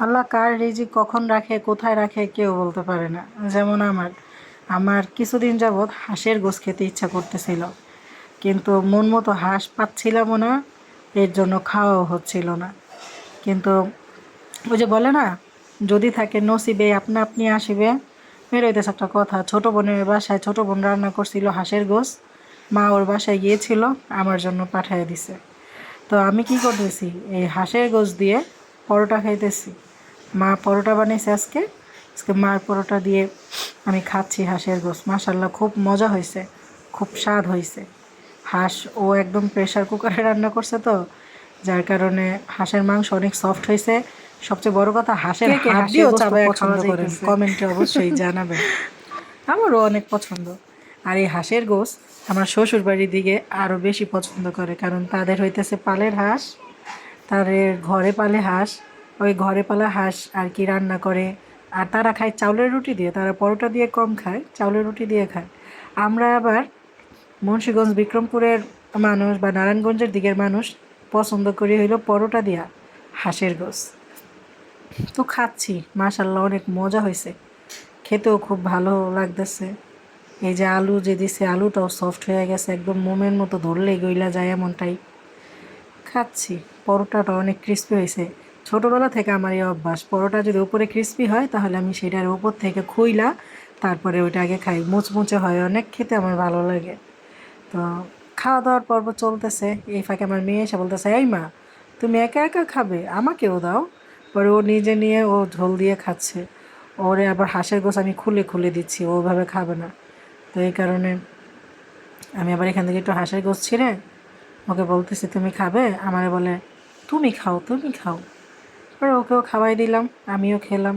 আল্লাহ কার রিজিক কখন রাখে, কোথায় রাখে কেউ বলতে পারে না। যেমন আমার আমার কিছুদিন যাবৎ হাঁসের গোস খেতে ইচ্ছা করতেছিল। কিন্তু মন মতো হাঁস পাচ্ছিলামও না, এর জন্য খাওয়াও হচ্ছিল না। কিন্তু ওই যে বলে না, যদি থাকে নসিবে আপনা আপনি আসিবে। বের হইতেছে একটা কথা, ছোট বোনের বাসায় ছোট বোন রান্না করছিল হাঁসের গোস মা ওর বাসায় গিয়েছিল, আমার জন্য পাঠিয়ে দিছে। তো আমি কি করতেছি? এই হাঁসের গোস দিয়ে পরোটা খাইতেছি। মা পরোটা বানিয়েছে আজকে। আজকে মার পরোটা দিয়ে আমি খাচ্ছি হাঁসের গোস মাসাল্লাহ খুব মজা হয়েছে খুব স্বাদ হয়েছে হাঁস ও একদম প্রেশার কুকারে রান্না করছে তো যার কারণে হাঁসের মাংস অনেক সফট হয়েছে সবচেয়ে বড় কথা হাঁসের চাবায় পছন্দ করেন? কমেন্টে অবশ্যই জানাবেন। আমারও অনেক পছন্দ। আর এই হাঁসের গোস আমার শ্বশুর বাড়ির দিকে আরও বেশি পছন্দ করে কারণ তাদের হইতেছে পালের হাঁস। তাদের ঘরে পালে হাঁস, ওই ঘরে পালা হাঁস আর কি রান্না করে। আর তারা খায় চাউলের রুটি দিয়ে, তারা পরোটা দিয়ে কম খায়, চাউলের রুটি দিয়ে খায়। আমরা আবার মুন্সীগঞ্জ বিক্রমপুরের মানুষ বা নারায়ণগঞ্জের দিকের মানুষ পছন্দ করি হইল পরোটা দিয়া হাঁসের গোস তো খাচ্ছি, মাশাল্লাহ অনেক মজা হয়েছে খেতেও খুব ভালো লাগতেছে। এই যে আলু যে দিছে, আলুটাও সফট হয়ে গেছে, একদম মোমের মতো ধরলেই গইলা যায় এমনটাই। খাচ্ছি। পরোটাটা অনেক ক্রিস্পি হয়েছে। ছোটোবেলা থেকে আমার এই অভ্যাস। পরোটা যদি উপরে ক্রিস্পি হয়, তাহলে আমি সেটার উপর থেকে খুইলা, তারপরে ওইটা আগে খাই। মুচমুচে হয়, অনেক খেতে আমার ভালো লাগে। তো খাওয়া দাওয়ার পর্ব চলতেছে। এই ফাঁকে আমার মেয়ে এসে বলতেছে, এই মা, তুমি একা একা খাবে? আমাকেও দাও। পরে ও নিজে নিয়ে ও ঝোল দিয়ে খাচ্ছে। ওরে আবার হাঁসের গোছ আমি খুলে খুলে দিচ্ছি ওভাবে খাবে না। তো এই কারণে আমি আবার এখান থেকে একটু হাঁসের গোছ ছিঁড়ে ওকে বলতেছে, তুমি খাবে? আমারে বলে, তুমি খাও তুমি খাও। এবার ওকেও খাওয়াই দিলাম, আমিও খেলাম।